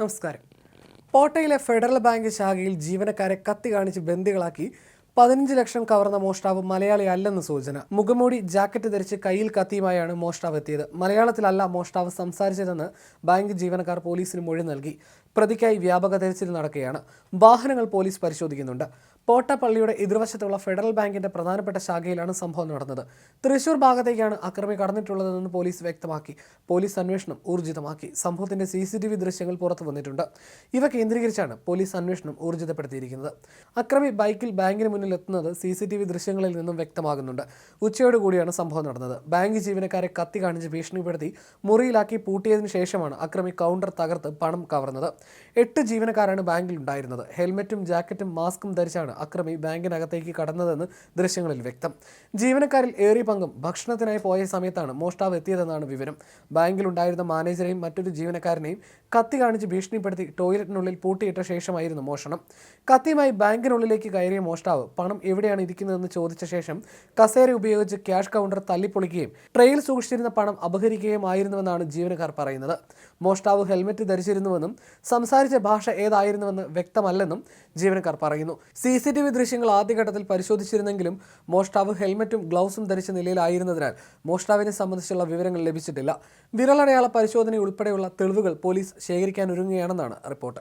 നമസ്കാരം. കോട്ടയിലെ federal bank ശാഖയിൽ ജീവനക്കാരെ കത്തി കാണിച്ച് ബന്ദികളാക്കി പതിനഞ്ച് ലക്ഷം കവർന്ന മോഷ്ടാവ് മലയാളി അല്ലെന്ന് സൂചന. മുഖമൂടി ജാക്കറ്റ് ധരിച്ച് കയ്യിൽ കത്തിയുമായാണ് മോഷ്ടാവ് എത്തിയത്. മലയാളത്തിലല്ല മോഷ്ടാവ് സംസാരിച്ചതെന്ന് ബാങ്ക് ജീവനക്കാർ പോലീസിന് മൊഴി നൽകി. പ്രതിക്കായി വ്യാപക തെരച്ചിൽ നടക്കുകയാണ്. വാഹനങ്ങൾ പോലീസ് പരിശോധിക്കുന്നുണ്ട്. പോട്ടപ്പള്ളിയുടെ എതിർവശത്തുള്ള ഫെഡറൽ ബാങ്കിന്റെ പ്രധാനപ്പെട്ട ശാഖയിലാണ് സംഭവം നടന്നത്. തൃശൂർ ഭാഗത്തേക്കാണ് അക്രമി കടന്നിട്ടുള്ളതെന്ന് പോലീസ് വ്യക്തമാക്കി. പോലീസ് അന്വേഷണം ഊർജിതമാക്കി. സംഭവത്തിന്റെ സി സി ടി വി ദൃശ്യങ്ങൾ പുറത്തു വന്നിട്ടുണ്ട്. ഇവ കേന്ദ്രീകരിച്ചാണ് പോലീസ് അന്വേഷണം ഊർജിതപ്പെടുത്തിയിരിക്കുന്നത്. അക്രമി ബൈക്കിൽ ബാങ്കിന് മുന്നിൽ എത്തുന്നത് സി സി ടി വി ദൃശ്യങ്ങളിൽ നിന്നും വ്യക്തമാകുന്നുണ്ട്. ഉച്ചയോടുകൂടിയാണ് സംഭവം നടന്നത്. ബാങ്ക് ജീവനക്കാരെ കത്തി കാണിച്ച് ഭീഷണിപ്പെടുത്തി മുറിയിലാക്കി പൂട്ടിയതിനു ശേഷമാണ് അക്രമി കൗണ്ടർ തകർത്ത് പണം കവർന്നത്. എട്ട് ജീവനക്കാരാണ് ബാങ്കിൽ ഉണ്ടായിരുന്നത് ഹെൽമറ്റും ജാക്കറ്റും മാസ്കും ധരിച്ചാണ് അക്രമി ബാങ്കിനകത്തേക്ക് കടന്നതെന്ന് ദൃശ്യങ്ങളിൽ വ്യക്തം. ജീവനക്കാരിൽ ഏറിയ പങ്കും ഭക്ഷണത്തിനായി പോയ സമയത്താണ് മോഷ്ടാവ് എത്തിയതെന്നാണ് വിവരം. ബാങ്കിൽ ഉണ്ടായിരുന്ന മാനേജരെയും മറ്റൊരു ജീവനക്കാരനെയും കത്തി കാണിച്ച് ഭീഷണിപ്പെടുത്തി ടോയ്ലറ്റിനുള്ളിൽ പൂട്ടിയിട്ട ശേഷമായിരുന്നു മോഷണം. കത്തിയുമായി ബാങ്കിനുള്ളിലേക്ക് കയറിയ മോഷ്ടാവ് പണം എവിടെയാണ് ഇരിക്കുന്നതെന്ന് ചോദിച്ച ശേഷം കസേര ഉപയോഗിച്ച് ക്യാഷ് കൗണ്ടർ തല്ലിപ്പൊളിക്കുകയും ട്രെയിൽ സൂക്ഷിച്ചിരുന്ന പണം അപഹരിക്കുകയും ആയിരുന്നുവെന്നാണ് ജീവനക്കാർ പറയുന്നത്. മോഷ്ടാവ് ഹെൽമറ്റ് ധരിച്ചിരുന്നുവെന്നും സംസാരിച്ച ഭാഷ ഏതായിരുന്നുവെന്ന് വ്യക്തമല്ലെന്നും ജീവനക്കാർ പറയുന്നു. സി സി ടി വി ദൃശ്യങ്ങൾ ആദ്യഘട്ടത്തിൽ പരിശോധിച്ചിരുന്നെങ്കിലും മോഷ്ടാവ് ഹെൽമെറ്റും ഗ്ലൗസും ധരിച്ച നിലയിലായിരുന്നതിനാൽ മോഷ്ടാവിനെ സംബന്ധിച്ചുള്ള വിവരങ്ങൾ ലഭിച്ചിട്ടില്ല. വിരലടയാള പരിശോധന ഉൾപ്പെടെയുള്ള തെളിവുകൾ പോലീസ് ശേഖരിക്കാനൊരുങ്ങുകയാണെന്നാണ് റിപ്പോർട്ട്.